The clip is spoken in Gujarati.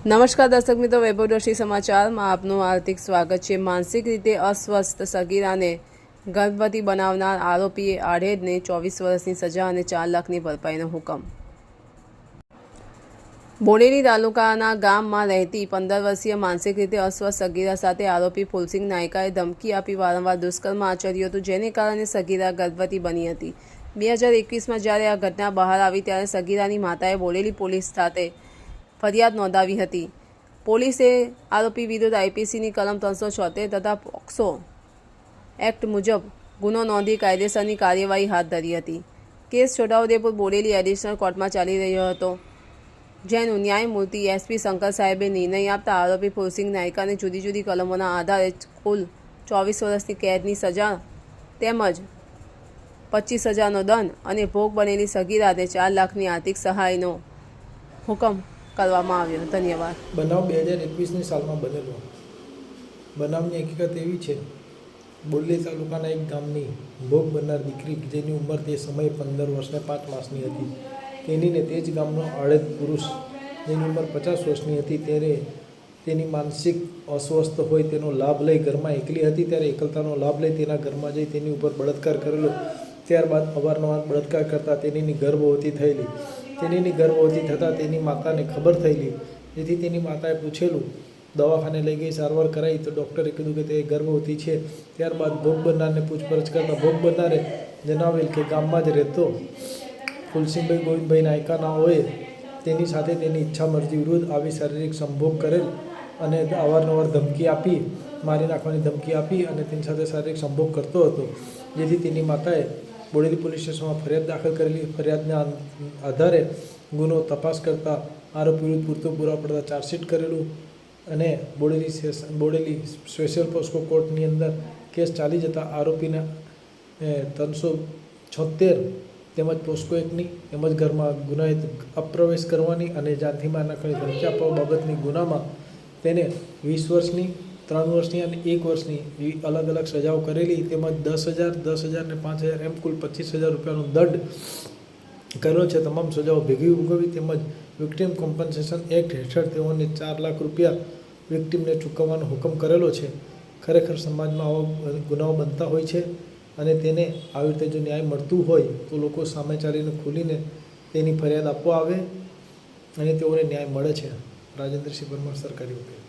નમસ્કાર દર્શક મિત્રો, વૈભવદર્શી સમાચારમાં આપનું હાર્દિક સ્વાગત છે. માનસિક રીતે અસ્વસ્થ સગીરાને ગર્ભવતી બનાવનાર આરોપીએ આઢેડને ચોવીસ વર્ષની સજા અને ચાર લાખની ભરપાઈનો હુકમ. બોડેલી તાલુકાના ગામમાં રહેતી પંદર વર્ષીય માનસિક રીતે અસ્વસ્થ સગીરા સાથે આરોપી ફુલસિંહ નાયકાએ ધમકી આપી વારંવાર દુષ્કર્મ આચર્યું હતું, જેને કારણે સગીરા ગર્ભવતી બની હતી. બે હજાર એકવીસમાં જ્યારે આ ઘટના બહાર આવી, ત્યારે સગીરાની માતાએ બોડેલી પોલીસ ખાતે ફરિયાદ નોંધાવી હતી. પોલીસે આરોપી વિરુદ્ધ આઈપીસીની કલમ ત્રણસો છોતેર તથા પોક્સો એક્ટ મુજબ ગુનો નોંધી કાયદેસરની કાર્યવાહી હાથ ધરી હતી. કેસ છોટાઉદેપુર બોડેલી એડિશનલ કોર્ટમાં ચાલી રહ્યો હતો, જેનું ન્યાયમૂર્તિ એસપી શંકર સાહેબે નિર્ણય આપતા આરોપી ફુલસિંહ નાયકાને જુદી જુદી કલમોના આધારે કુલ ચોવીસ વર્ષની કેદની સજા તેમજ પચીસ હજારનો દંડ અને ભોગ બનેલી સગીરાને ચાર લાખની આર્થિક સહાયનો હુકમ કરવામાં આવ્યો. ધન્યવાદ. બનાવ બે હજાર એકવીસની સાલમાં બનેલો. બનાવની હકીકત એવી છે બોરલી તાલુકાના એક ગામની ભોગ બનનાર દીકરી જેની ઉંમર તે સમયે પંદર વર્ષને પાંચ માસની હતી. તેની ને તે જ ગામનો આડેદ પુરુષ જેની ઉંમર પચાસ વર્ષની હતી. ત્યારે તેની માનસિક અસ્વસ્થ હોય તેનો લાભ લઈ ઘરમાં એકલી હતી. ત્યારે એકલતાનો લાભ લઈ તેના ઘરમાં જઈ તેની ઉપર બળાત્કાર કરેલો. ત્યારબાદ અવારનવાર બળાત્કાર કરતાં તેનીની ગર્ભવતી થયેલી. તેનીની ગર્ભવતી થતાં તેની માતાને ખબર થયેલી. જેથી તેની માતાએ પૂછેલું, દવાખાને લઈ ગઈ, સારવાર કરાવી તો ડૉક્ટરે કીધું કે તે ગર્ભવતી છે. ત્યારબાદ ભોગ બનનારને પૂછપરછ કરતાં ભોગ બનનારે જણાવેલ કે ગામમાં જ રહેતો ફુલસિંહભાઈ ગોવિંદભાઈ નાયકાના હોય તેની સાથે તેની ઈચ્છા મરજી વિરુદ્ધ આવી શારીરિક સંભોગ કરેલ અને અવારનવાર ધમકી આપી, મારી નાખવાની ધમકી આપી અને તેની સાથે શારીરિક સંભોગ કરતો હતો. જેથી તેની માતાએ બોડેલી પોલીસ સ્ટેશનમાં ફરિયાદ દાખલ કરેલી. ફરિયાદના આધારે ગુનો તપાસ કરતા આરોપી વિરુદ્ધ પૂરતો પૂરા પડતા ચાર્જશીટ કરેલું અને બોડેલી બોડેલી સ્પેશિયલ પોસ્કો કોર્ટની અંદર કેસ ચાલી જતા આરોપીને ત્રણસો છોતેર તેમજ પોસ્કો એકની તેમજ ઘરમાં ગુનાહિત અપ્રવેશ કરવાની અને જાતિમાં નકળી ધમકી આપવા બાબતની ગુનામાં તેને વીસ વર્ષની ત્રણ વર્ષની અને એક વર્ષની એવી અલગ અલગ સજાઓ કરેલી. તેમજ દસ હજાર દસ હજાર ને પાંચ હજાર એમ કુલ પચીસ હજાર રૂપિયાનો દંડ કરેલો છે. તમામ સજાઓ ભેગી ઉગવી. તેમજ વિક્ટિમ કોમ્પન્સેશન એક્ટ હેઠળ તેઓને ચાર લાખ રૂપિયા વિક્ટિમને ચૂકવવાનો હુકમ કરેલો છે. ખરેખર સમાજમાં આવા ગુનાઓ બનતા હોય છે અને તેને આવી રીતે જો ન્યાય મળતું હોય તો લોકો સામે ચાલીને ખોલીને તેની ફરિયાદ આપવા આવે અને તેઓને ન્યાય મળે છે. રાજેન્દ્રસિંહ પરમાર, સરકારી વકીલ.